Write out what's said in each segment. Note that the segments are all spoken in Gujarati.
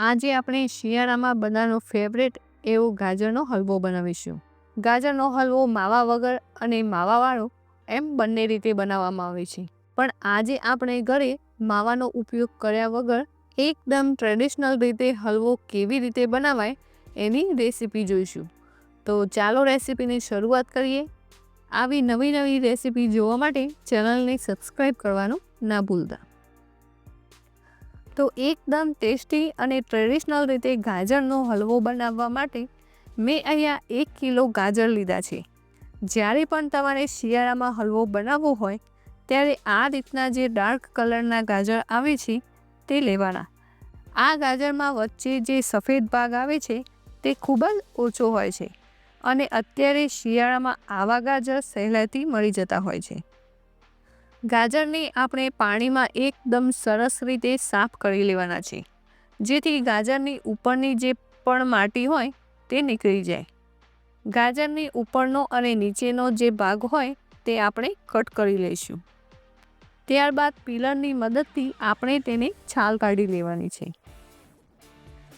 આજે આપણે શિયાળામાં બધાનો ફેવરેટ એવો ગાજરનો હલવો બનાવીશું. ગાજરનો હલવો માવા વગર અને માવાવાળો એમ બંને રીતે બનાવવામાં આવે છે. પણ આજે આપણે ઘરે માવાનો ઉપયોગ કર્યા વગર એકદમ ટ્રેડિશનલ રીતે હલવો કેવી રીતે બનાવાય એની રેસીપી જોઈશું. તો ચાલો રેસીપીની શરૂઆત કરીએ. આવી નવી નવી રેસીપી જોવા માટે ચેનલને સબસ્ક્રાઈબ કરવાનું ના ભૂલતા. તો એકદમ ટેસ્ટી અને ટ્રેડિશનલ રીતે ગાજરનો હલવો બનાવવા માટે મેં અહીંયા એક કિલો ગાજર લીધા છે. જ્યારે પણ તમારે શિયાળામાં હલવો બનાવવો હોય, ત્યારે આ રીતના જે ડાર્ક કલરના ગાજર આવે છે, તે લેવાના. આ ગાજરમાં વચ્ચે જે સફેદ ભાગ આવે છે, તે ખૂબ જ ઓછો હોય છે અને અત્યારે શિયાળામાં આવા ગાજર સહેલાઈથી મળી જતા હોય છે. ગાજરને આપણે પાણીમાં એકદમ સરસ રીતે સાફ કરી લેવાના છે જેથી ગાજરની ઉપરની જે પણ માટી હોય તે નીકળી જાય. ગાજરની ઉપરનો અને નીચેનો જે ભાગ હોય તે આપણે કટ કરી લઈશું. ત્યારબાદ પિલરની મદદથી આપણે તેને છાલ કાઢી લેવાની છે.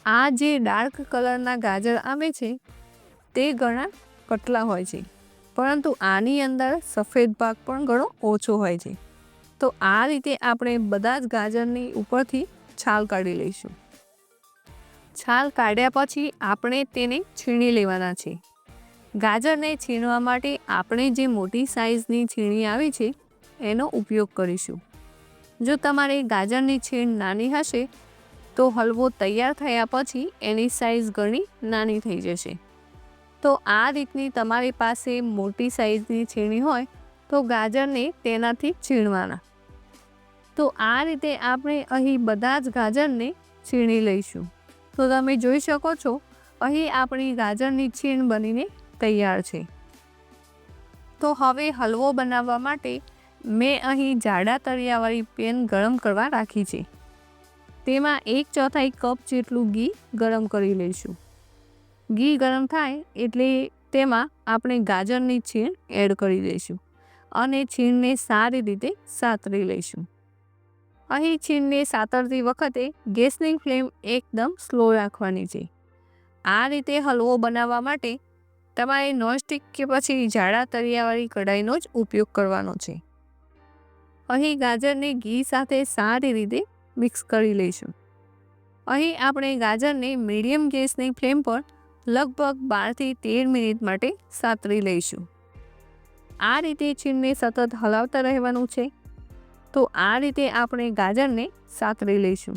આ જે ડાર્ક કલરના ગાજર આવે છે તે ઘણા કટલા હોય છે. પરંતુ આની અંદર સફેદ ભાગ પણ ઘણો ઓછો હોય છે. તો આ રીતે આપણે બધા જ ગાજરની ઉપરથી છાલ કાઢી લઈશું. છાલ કાઢ્યા પછી આપણે તેને છીણી લેવાના છે. ગાજરને છીણવા માટે આપણે જે મોટી સાઇઝની છીણી આવે છે, એનો ઉપયોગ કરીશું. જો તમારે ગાજરની છીણ નાની હશે, તો હલવો તૈયાર થયા પછી એની સાઇઝ ઘણી નાની થઈ જશે. તો આ રીતની તમારી પાસે મોટી સાઇઝની છીણી હોય તો ગાજરને તેનાથી છીણવાના. તો આ રીતે આપણે અહીં બધા જ ગાજરને છીણી લઈશું. તો તમે જોઈ શકો છો, અહીં આપણી ગાજરની છીણ બનીને તૈયાર છે. તો હવે હલવો બનાવવા માટે મેં અહીં જાડા તળિયાવાળી પેન ગરમ કરવા રાખી છે. તેમાં એક ચોથાઈ કપ જેટલું ઘી ગરમ કરી લઈશું. ઘી ગરમ થાય એટલે તેમાં આપણે ગાજરની છીણ એડ કરી દઈશું અને છીણને સારી રીતે સાતરી લઈશું. અહીં છીણને સાતરતી વખતે ગેસની ફ્લેમ એકદમ સ્લો રાખવાની છે. આ રીતે હલવો બનાવવા માટે તમારે નોનસ્ટિક કે પછી જાડા તરિયાવાળી કઢાઈનો જ ઉપયોગ કરવાનો છે. અહીં ગાજરને ઘી સાથે સારી રીતે મિક્સ કરી લઈશું. અહીં આપણે ગાજરને મીડિયમ ગેસની ફ્લેમ પર લગભગ બારથી તેર મિનિટ માટે સાતરી લઈશું. આ રીતે છીણને સતત હલાવતા રહેવાનું છે. તો આ રીતે આપણે ગાજરને સાતરી લઈશું.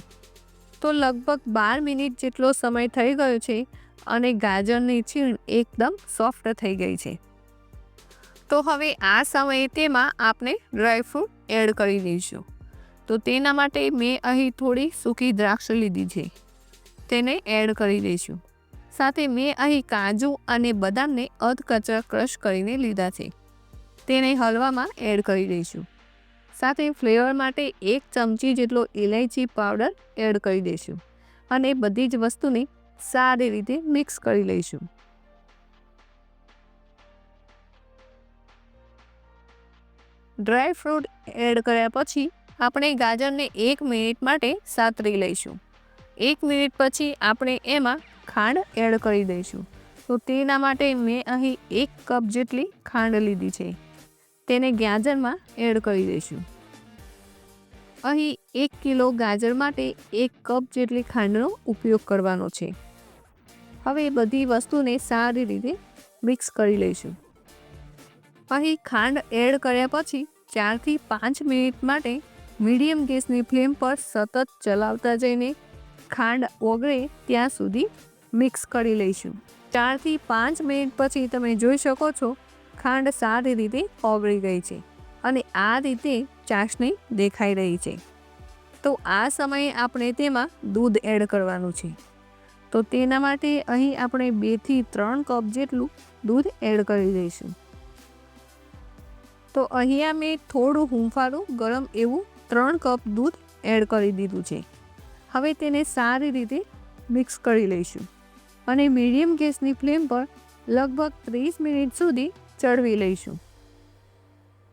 તો લગભગ બાર મિનિટ જેટલો સમય થઈ ગયો છે અને ગાજરની છીણ એકદમ સોફ્ટ થઈ ગઈ છે. તો હવે આ સમયે તેમાં આપણે ડ્રાયફ્રૂટ એડ કરી દઈશું. તો તેના માટે મેં અહીં થોડી સૂકી દ્રાક્ષ લીધી છે. તેને એડ કરી દઈશું. સાથે મેં અહીં કાજુ અને બદામને અધકચરા ક્રશ કરીને લીધા છે. તેને હલવામાં એડ કરી દઈશું. સાથે ફ્લેવર માટે એક ચમચી જેટલો ઇલાયચી પાવડર એડ કરી દઈશું અને બધી જ વસ્તુને સારી રીતે મિક્સ કરી લઈશું. ડ્રાય ફ્રૂટ એડ કર્યા પછી આપણે ગાજરને એક મિનિટ માટે સાતરી લઈશું. એક મિનિટ પછી આપણે એમાં ખાંડ એડ કરી દઈશું. તો તેના માટે મેં અહીં એક કપ જેટલી ખાંડ લીધી છે. તેને ગાજરમાં એડ કરી દઈશું. અહીં એક કિલો ગાજર માટે એક કપ જેટલી ખાંડનો ઉપયોગ કરવાનો છે. હવે બધી વસ્તુને સારી રીતે મિક્સ કરી લઈશું. અહીં ખાંડ એડ કર્યા પછી ચારથી પાંચ મિનિટ માટે મીડિયમ ગેસની ફ્લેમ પર સતત ચલાવતા જઈને ખાંડ ઓગળે ત્યાં સુધી મિક્સ કરી લઈશું. ચારથી પાંચ મિનિટ પછી તમે જોઈ શકો છો, ખાંડ સારી રીતે ઓગળી ગઈ છે અને આ રીતે ચાસણી દેખાઈ રહી છે. તો આ સમયે આપણે તેમાં દૂધ એડ કરવાનું છે. તો તેના માટે અહીં આપણે બેથી ત્રણ કપ જેટલું દૂધ એડ કરી દઈશું. તો અહીંયા મેં થોડું હુંફાળું ગરમ એવું ત્રણ કપ દૂધ એડ કરી દીધું છે. હવે તેને સારી રીતે મિક્સ કરી લઈશું. અને મીડિયમ ગેસની ફ્લેમ પર લગભગ ત્રીસ મિનિટ સુધી ચડવી લઈશું.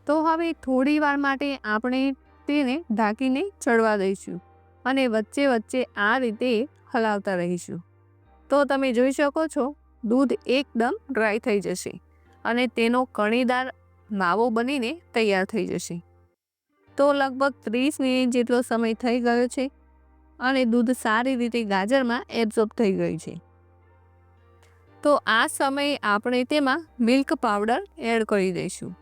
તો હવે થોડી વાર માટે આપણે તેને ઢાંકીને ચડવા દઈશું અને વચ્ચે વચ્ચે આ રીતે હલાવતા રહીશું. તો તમે જોઈ શકો છો, દૂધ એકદમ ડ્રાય થઈ જશે અને તેનો કણીદાર માવો બનીને તૈયાર થઈ જશે. તો લગભગ ત્રીસ મિનિટ જેટલો સમય થઈ ગયો છે અને દૂધ સારી રીતે ગાજરમાં એબ્ઝોર્બ થઈ ગયું છે. તો આ સમયે આપણે તેમાં મિલ્ક પાવડર એડ કરી દઈશું.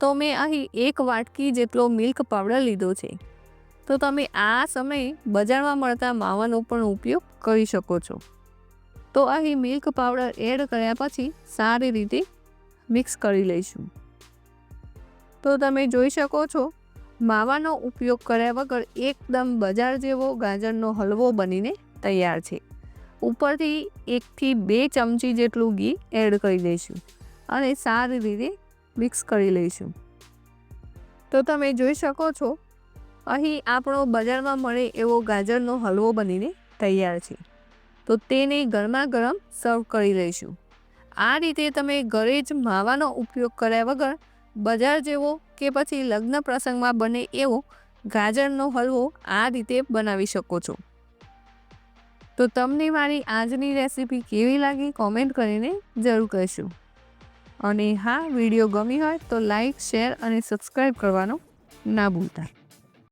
તો મેં અહીં એક વાટકી જેટલો મિલ્ક પાવડર લીધો છે. તો તમે આ સમયે બજારમાં મળતા માવાનો પણ ઉપયોગ કરી શકો છો. તો અહીં મિલ્ક પાવડર એડ કર્યા પછી સારી રીતે મિક્સ કરી લઈશું. તો તમે જોઈ શકો છો, માવાનો ઉપયોગ કર્યા વગર એકદમ બજાર જેવો ગાજરનો હલવો બનીને તૈયાર છે. ઉપરથી એકથી બે ચમચી જેટલું ઘી એડ કરી દઈશું અને સારી રીતે મિક્સ કરી લઈશું. તો તમે જોઈ શકો છો, અહીં આપણો બજારમાં મળે એવો ગાજરનો હલવો બનીને તૈયાર છે. તો તેને ગરમા ગરમ સર્વ કરી લઈશું. આ રીતે તમે ઘરે જ માવાનો ઉપયોગ કર્યા વગર બજાર જેવો કે પછી લગ્ન પ્રસંગમાં બને એવો ગાજરનો હલવો આ રીતે બનાવી શકો છો. તો તમને મારી આજની રેસીપી કેવી લાગી કોમેન્ટ કરીને જરૂર કહેશું. અને હા, વીડિયો ગમી હોય તો લાઈક, શેર અને સબસ્ક્રાઈબ કરવાનું ના ભૂલતા.